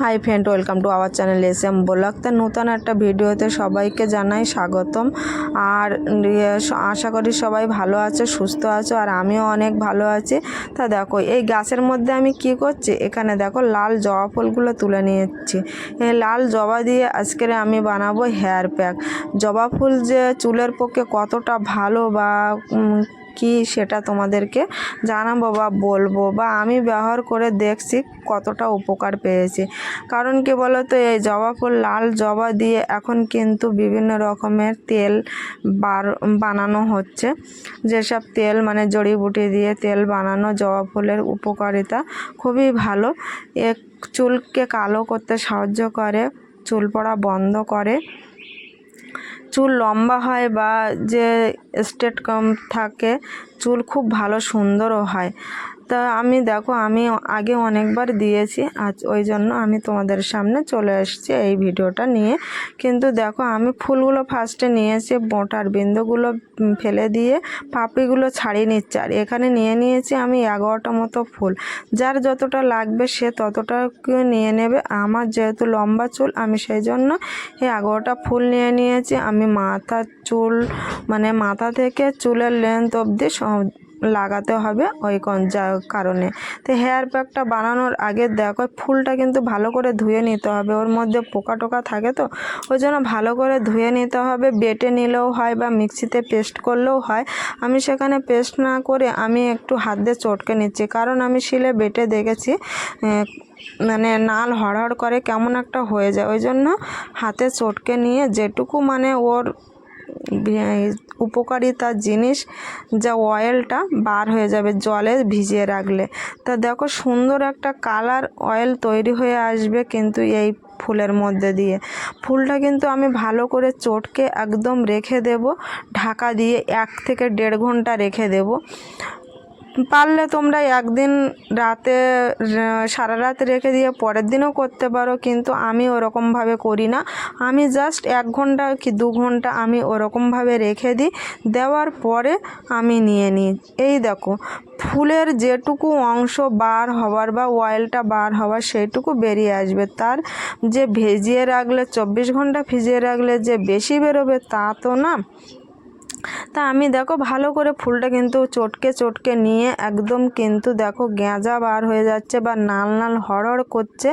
Hi friend welcome to our channel S M blog তা নতুন একটা ভিডিওতে সবাইকে জানাই স্বাগতম। আর ইয়ে, আশা করি সবাই ভালো আছো সুস্থ আছো আর আমিও অনেক ভালো আছি। তা দেখো এই গাছের মধ্যে আমি কি করছি? এখানে দেখো লাল জবা ফুলগুলো তুলে নিয়েছি। লাল জবা দিয়ে আজকের আমি বানাবো হেয়ার প্যাক জবা ফুল যে চুলের পক্ষে কতটা ভালো বা কি সেটা তোমাদেরকে জানাব বা বলব বা আমি ব্যবহার করে দেখছি কতটা উপকার পেয়েছি। কারণ কি বলো তো এই জবা ফুল, লাল জবা দিয়ে এখন কিন্তু বিভিন্ন রকমের তেল বার, বানানো হচ্ছে। যেসব তেল মানে জড়িবুটি দিয়ে তেল বানানো জবা ফুলের উপকারিতা খুবই ভালো। এ চুলকে কালো করতে সাহায্য করে, চুল পড়া বন্ধ করে। চুল লম্বা হয় বা যে স্ট্রেট কম থাকে চুল খুব ভালো সুন্দরও হয়। তা আমি দেখো, আমি আগে অনেকবার দিয়েছি, আজ ওই জন্য আমি তোমাদের সামনে চলে এসেছি এই ভিডিওটা নিয়ে। কিন্তু দেখো, আমি ফুলগুলো ফার্স্টে নিয়েছি, মোটার বিন্দুগুলো ফেলে দিয়ে পাপড়িগুলো ছাড়িয়ে নিচ্ছি। আর এখানে নিয়ে নিয়েছি আমি এগারোটা মতো ফুল। যার যতটা লাগবে সে ততটা নিয়ে নেবে। আমার যেহেতু লম্বা চুল, আমি সেই জন্য এই এগারোটা ফুল নিয়ে নিয়েছি। আমি মাথার চুল মানে মাথা থেকে চুলের লেন্থ অবধি লাগাতে হবে ওই কারণে। তো হেয়ার প্যাকটা বানানোর আগে দেখো, ফুলটা কিন্তু ভালো করে ধুয়ে নিতে হবে। ওর মধ্যে পোকা টোকা থাকে তো, ওই জন্য ভালো করে ধুয়ে নিতে হবে। বেটে নিলেও হয় বা মিক্সিতে পেস্ট করলেও হয়। আমি সেখানে পেস্ট না করে আমি একটু হাত দিয়ে চটকে নিচ্ছি। কারণ আমি শিলে বেটে দেখেছি মানে নাল হড়হড় করে কেমন একটা হয়ে যায়। ওই জন্য হাতে চটকে নিয়ে যেটুকু মানে ওর উপকারিতা জিনিস যা অয়েলটা বার হয়ে যাবে জলে ভিজিয়ে রাখলে। তা দেখো সুন্দর একটা কালার অয়েল তৈরি হয়ে আসবে কিন্তু এই ফুলের মধ্যে দিয়ে। ফুলটা কিন্তু আমি ভালো করে চটকে একদম রেখে দেব, ঢাকা দিয়ে এক থেকে দেড় ঘণ্টা রেখে দেব। পারলে তোমরা একদিন রাতে সারা রাত রেখে দিয়ে পরের দিনও করতে পারো, কিন্তু আমি ওরকমভাবে করি না। আমি জাস্ট এক ঘণ্টা কি দু ঘণ্টা আমি ওরকমভাবে রেখে দিই, দেওয়ার পরে আমি নিয়ে নিই। এই দেখো, ফুলের যেটুকু অংশ বার হওয়ার বা অয়েলটা বার হওয়ার সেইটুকু বেরিয়ে আসবে। তার যে ভেজিয়ে রাখলে, চব্বিশ ঘণ্টা ভিজিয়ে রাখলে যে বেশি বেরোবে তা তো না। তা আমি দেখো ভালো করে ফুলটা কিন্তু চটকে চটকে নিয়ে একদম কিন্তু দেখো গেঁজা বার হয়ে যাচ্ছে বা নাল নাল হড়হড় করছে।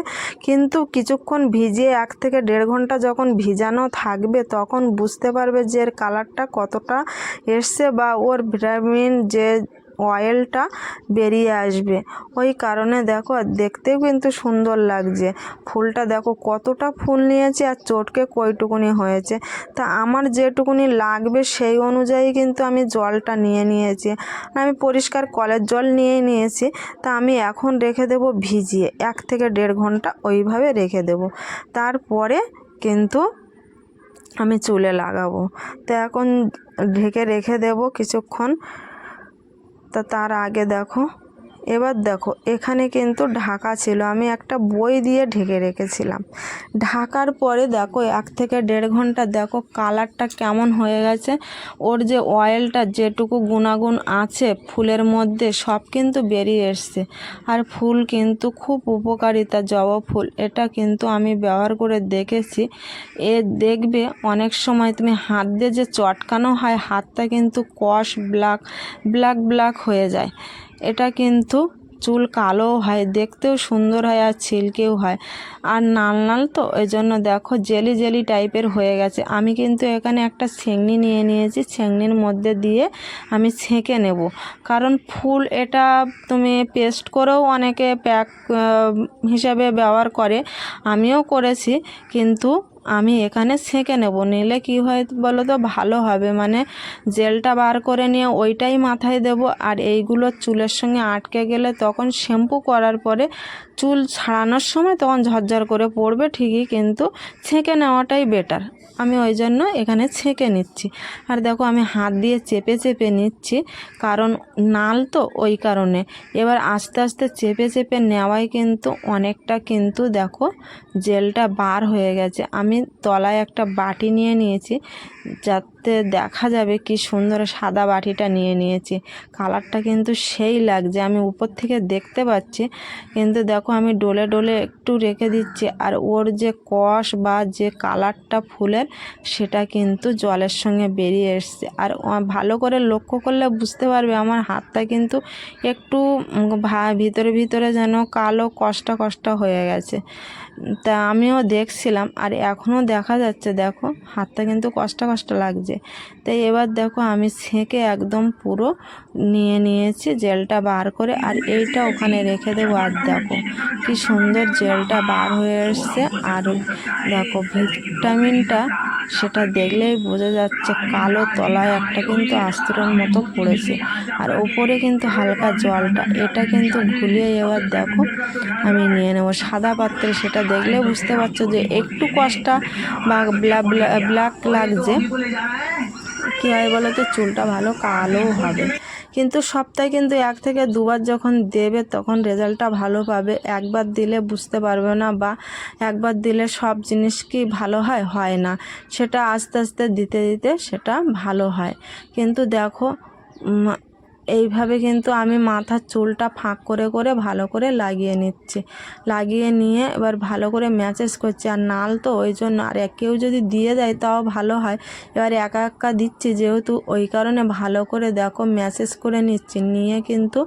কিন্তু কিছুক্ষণ ভিজিয়ে এক থেকে দেড় ঘণ্টা যখন ভিজানো থাকবে তখন বুঝতে পারবে যে এর কালারটা কতটা এসছে বা ওর ভিটামিন যে অয়েলটা বেরিয়ে আসবে। ওই কারণে দেখো দেখতেও কিন্তু সুন্দর লাগছে। ফুলটা দেখো, কতটা ফুল নিয়েছে আর চটকে কইটুকুনি হয়েছে। তা আমার যেটুকুনি লাগবে সেই অনুযায়ী কিন্তু আমি জলটা নিয়ে নিয়েছি। আমি পরিষ্কার কলের জল নিয়ে নিয়েছি। তা আমি এখন রেখে দেব ভিজিয়ে। এক থেকে দেড় ঘণ্টা ওইভাবে রেখে দেব। তারপরে কিন্তু আমি চুলে লাগাবো। তো এখন ঢেকে রেখে দেব কিছুক্ষণ। তা তার আগে দেখো। এবার দেখো, এখানে কিন্তু ঢাকা ছিল। আমি একটা বই দিয়ে ঢেকে রেখেছিলাম। ঢাকার পরে দেখো, এক থেকে দেড় ঘণ্টা দেখো কালারটা কেমন হয়ে গেছে। ওর যে অয়েলটা যেটুকু গুণাগুণ আছে, ফুলের মধ্যে সব কিন্তু বেরিয়ে এসছে। আর ফুল কিন্তু খুব উপকারিতা, জবা ফুল। এটা কিন্তু আমি ব্যবহার করে দেখেছি। এ দেখবে অনেক সময় তুমি হাত দিয়ে যে চটকানো হয়, হাতটা কিন্তু কষ, ব্ল্যাক ব্ল্যাক ব্ল্যাক হয়ে যায়। এটা কিন্তু চুল কালো হয়, দেখতেও সুন্দর হয় আর ছিলকেও হয়। আর নাল নাল তো ওই জন্য দেখো জেলি জেলি টাইপের হয়ে গেছে। আমি কিন্তু এখানে একটা ছেঁকনি নিয়ে নিয়েছি, ছেঁকনির মধ্যে দিয়ে আমি ছেঁকে নেব। কারণ ফুল এটা তুমি পেস্ট করেও অনেকে প্যাক হিসাবে ব্যবহার করে। আমিও করেছি, কিন্তু আমি এখানে ছেঁকে নেব। নিলে কি হয় বলো তো ভালো হবে। মানে জেলটা বার করে নিয়ে ওইটাই মাথায় দেব। আর এইগুলো চুলের সঙ্গে আটকে গেলে তখন শ্যাম্পু করার পরে চুল ছাড়ানোর সময় তখন ঝরঝর করে পড়বে ঠিকই, কিন্তু ছেঁকে নেওয়াটাই বেটার আমি ওই জন্য এখানে ছেঁকে নিচ্ছি। আর দেখো আমি হাত দিয়ে চেপে চেপে নিচ্ছি, কারণ নাল তো ওই কারণে। এবার আস্তে আস্তে চেপে চেপে নেওয়াই কিন্তু অনেকটা কিন্তু দেখো জেলটা বার হয়ে গেছে। আমি তলায় একটা বাটি নিয়ে নিয়েছি, যাতে দেখা যাবে কি সুন্দর সাদা বাটিটা নিয়ে নিয়েছি। কালারটা কিন্তু সেই লাগছে, আমি উপর থেকে দেখতে পাচ্ছি, কিন্তু দেখো আমি ডোলে ডোলে একটু রেখে দিচ্ছি, আর ওর যে কষ বা যে কালারটা ফুলের, সেটা কিন্তু জলের সঙ্গে বেরিয়ে এসছে। আর ভালো করে লক্ষ্য করলে বুঝতে পারবে আমার হাতটা কিন্তু একটু ভা- ভিতরে ভিতরে যেন কালো কষ্টা কষ্টা হয়ে গেছে। তা আমিও দেখছিলাম, আর এখনও দেখা যাচ্ছে দেখো, হাতটা কিন্তু কষ্ট কষ্ট লাগছে। তাই এবার দেখো আমি ছেঁকে একদম পুরো নিয়ে নিয়েছি জেলটা বার করে, আর এইটা ওখানে রেখে দেবো। আর দেখো কি সুন্দর জেলটা বার হয়ে এসছে, আর দেখো ভিটামিনটা সেটা দেখলেই বোঝা যাচ্ছে কালো তলায় একটা কিন্তু আস্তরের মতো পড়েছে। আর ওপরে কিন্তু হালকা জলটা। এটা কিন্তু ঘুলিয়ে এবার দেখো, আমি নিয়ে নেব। সাদা পাত্রে সেটা দেখলে বুঝতে পারছ যে একটু কষ্টা বা ব্ল্যাক লাগছে। কী হয় বলো তো? চুলটা ভালো কালো হবে। কিন্তু সপ্তাহে কিন্তু এক থেকে দুবার যখন দেবে, তখন রেজাল্টটা ভালো পাবে। একবার দিলে বুঝতে পারবে না বা একবার দিলে সব জিনিস কি ভালো হয়? হয় না। সেটা আস্তে আস্তে দিতে দিতে সেটা ভালো হয়। কিন্তু দেখো এইভাবে কিন্তু আমি মাথার চুলটা ফাঁক করে করে ভালো করে লাগিয়ে নিচ্ছি। লাগিয়ে নিয়ে এবার ভালো করে ম্যাচেস করছি। আর নাল তো ওই জন্য, আর কেউ যদি দিয়ে দেয় তাও ভালো হয়। এবার একা একা দিচ্ছি যেহেতু, ওই কারণে ভালো করে দেখো ম্যাসেজ করে নিচ্ছি। নিয়ে কিন্তু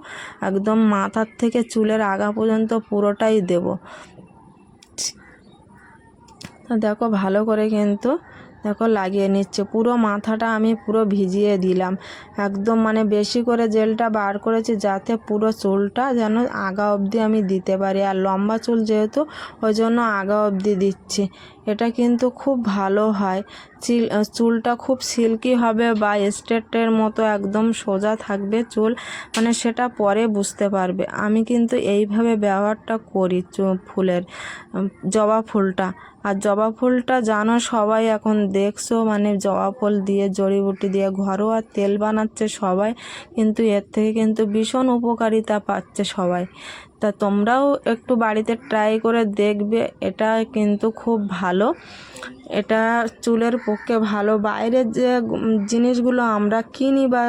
একদম মাথার থেকে চুলের আগা পর্যন্ত পুরোটাই দেবো। দেখো ভালো করে কিন্তু দেখো লাগিয়ে নিচ্ছে। পুরো মাথাটা আমি পুরো ভিজিয়ে দিলাম। একদম মানে বেশি করে জেলটা বার করেছি যাতে পুরো চুলটা যেন আগা অবধি আমি দিতে পারি। আর লম্বা চুল যেহেতু, ওই জন্য আগা অবধি দিচ্ছি। এটা কিন্তু খুব ভালো হয়। চিল চুলটা খুব সিল্কি হবে বা স্ট্রেটের মতো একদম সোজা থাকবে চুল মানে সেটা পরে বুঝতে পারবে। আমি কিন্তু এইভাবে ব্যবহারটা করি ফুলের জবা ফুলটা। আর জবা ফুলটা জানো সবাই এখন দেখছ মানে জবা ফুল দিয়ে, জড়িবুটি দিয়ে ঘরোয়া তেল বানাচ্ছে সবাই, কিন্তু এর থেকে কিন্তু ভীষণ উপকারিতা পাচ্ছে সবাই। তা তোমরাও একটু বাড়িতে ট্রাই করে দেখবে, এটা কিন্তু খুব ভালো। এটা চুলের পক্ষে ভালো। বাইরের যে জিনিসগুলো আমরা কিনি বা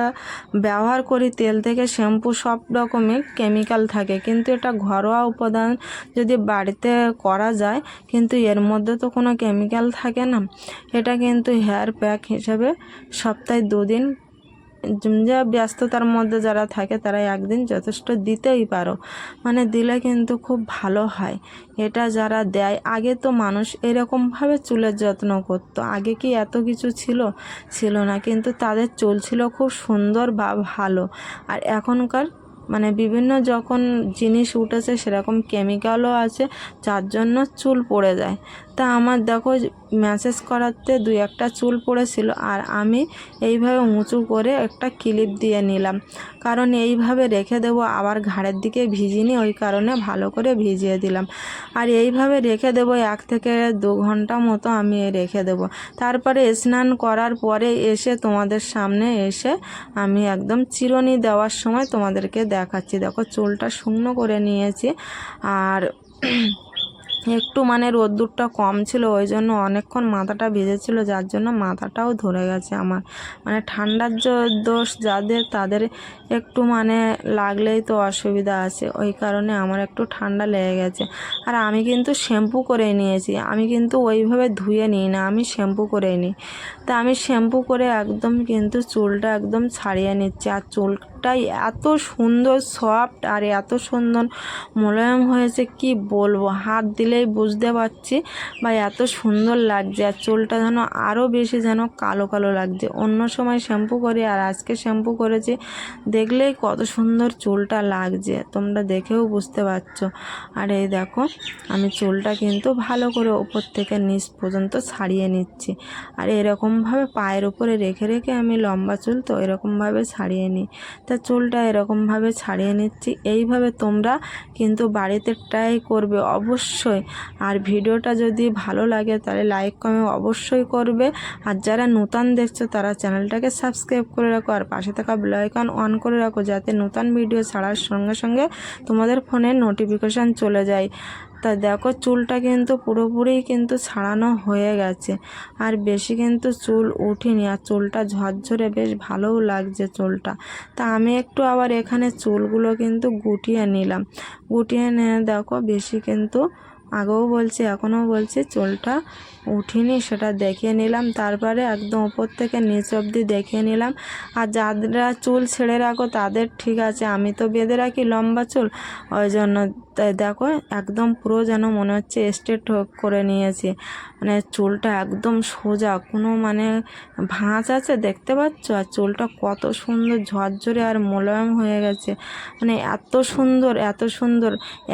ব্যবহার করি, তেল থেকে শ্যাম্পু সব রকমের কেমিক্যাল থাকে। কিন্তু এটা ঘরোয়া উপাদান যদি বাড়িতে করা যায়, কিন্তু এর মধ্যে তো কোনো কেমিক্যাল থাকে না। এটা কিন্তু হেয়ার প্যাক হিসেবে সপ্তাহে দুদিন যা ব্যস্ততার মধ্যে যারা থাকে তারা একদিন যথেষ্ট দিতেই পারো। মানে দিলে কিন্তু খুব ভালো হয়। এটা যারা দেয়, আগে তো মানুষ এরকমভাবে চুলের যত্ন করতো। আগে কি এত কিছু ছিল? ছিল না। কিন্তু তাদের চুল ছিল খুব সুন্দর বা ভালো। আর এখনকার মানে বিভিন্ন যখন জিনিস উঠেছে সেরকম কেমিক্যালও আছে, যার জন্য চুল পড়ে যায়। তা আমার দেখো ম্যাসেজ করাতে দুই একটা চুল পড়েছিল আর আমি এইভাবে উঁচু করে একটা ক্লিপ দিয়ে নিলাম। কারণ এইভাবে রেখে দেবো, আবার ঘাড়ের দিকে ভিজিনি, ওই কারণে ভালো করে ভিজিয়ে দিলাম। আর এইভাবে রেখে দেবো, এক থেকে দু ঘণ্টা মতো আমি রেখে দেবো। তারপরে স্নান করার পরে এসে তোমাদের সামনে এসে আমি একদম চিরুনি দেওয়ার সময় তোমাদেরকে দেখাচ্ছি। দেখো চুলটা শুকনো করে নিয়েছি আর একটু মানে রোদ্দুরটা কম ছিল, ওই জন্য অনেকক্ষণ মাথাটা ভিজেছিল, যার জন্য মাথাটাও ধরে গেছে আমার। মানে ঠান্ডার দোষ যাদের, তাদের একটু মানে লাগলেই তো অসুবিধা আছে, ওই কারণে আমার একটু ঠান্ডা লেগে গেছে। আর আমি কিন্তু শ্যাম্পু করে নিয়েছি, আমি কিন্তু ওইভাবে ধুয়ে নিই না, আমি শ্যাম্পু করে নিই। তা আমি শ্যাম্পু করে একদম কিন্তু চুলটা একদম ছাড়িয়ে নিচ্ছি। আর চুলটাই এত সুন্দর সফট আর এত সুন্দর মোলায়ম হয়েছে, কি বলব? হাত দিলেই বুঝতে পারছি বা এত সুন্দর লাগছে। আর চুলটা যেন আরও বেশি যেন কালো কালো লাগছে। অন্য সময় শ্যাম্পু করি আর আজকে শ্যাম্পু করেছি, দেখলেই কত সুন্দর চুলটা লাগছে। তোমরা দেখেও বুঝতে পারছ। আর এই দেখো, আমি চুলটা কিন্তু ভালো করে ওপর থেকে নিচ পর্যন্ত ছাড়িয়ে নিচ্ছি। আর এরকমভাবে পায়ের উপরে রেখে রেখে আমি লম্বা চুল তো এরকমভাবে ছাড়িয়ে নিই। তা চুলটা এরকমভাবে ছাড়িয়ে নিচ্ছি। এইভাবে তোমরা কিন্তু বাড়িতে ট্রাই করবে অবশ্যই। আর ভিডিওটা যদি ভালো লাগে তাহলে লাইক, কমেন্ট অবশ্যই করবে। আর যারা নূতন দেখছ তারা চ্যানেলটাকে সাবস্ক্রাইব করে রাখো। আর পাশে থাকা বেল আইকন অন করে রাখো যাতে নতুন ভিডিও ছাড়ার সঙ্গে সঙ্গে তোমাদের ফোনে নোটিফিকেশান চলে যায়। তা দেখো চুলটা কিন্তু পুরোপুরি কিন্তু ছাড়ানো হয়ে গেছে। আর বেশি কিন্তু চুল উঠিনি, আর চুলটা ঝরঝরে বেশ ভালোও লাগছে চুলটা। তা আমি একটু আবার এখানে চুলগুলো কিন্তু গুটিয়ে নিলাম। গুটিয়ে নিয়ে দেখো বেশি কিন্তু আগেও বলছি, এখনও বলছি, চুলটা উঠিনি সেটা দেখিয়ে নিলাম। তারপরে একদম উপর থেকে নিচ অবধি দেখিয়ে নিলাম। আর যারা চুল ছেড়ে রাখো তাদের ঠিক আছে, আমি তো বেঁধে রাখি লম্বা চুল, ওই জন্য তাই দেখো, একদম পুরো যেন মনে হচ্ছে স্ট্রেট করে নিয়েছি। মানে চুলটা একদম সোজা, কোনো মানে ভাঁজ আছে দেখতে পাচ্ছ? আর চুলটা কত সুন্দর ঝরঝরে আর মোলায়েম হয়ে গেছে। মানে এত সুন্দর এত সুন্দর।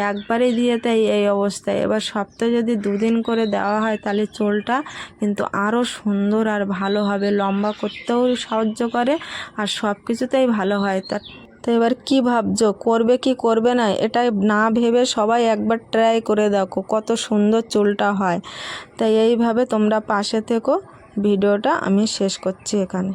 একবারে দিয়ে তাই এই অবস্থায়। এবার সপ্তাহে যদি দুদিন করে দেওয়া হয় তাহলে চুলটা কিন্তু আরও সুন্দর আর ভালো হবে। লম্বা করতেও সাহায্য করে আর সব কিছুতেই ভালো হয়। তা তো এবার কি ভাবছ? করবে কি করবে না? এটাই না ভেবে সবাই একবার ট্রাই করে দেখো কত সুন্দর চুলটা হয়। তাই এইভাবে তোমরা পাশে থেকো। ভিডিওটা আমি শেষ করছি এখানে।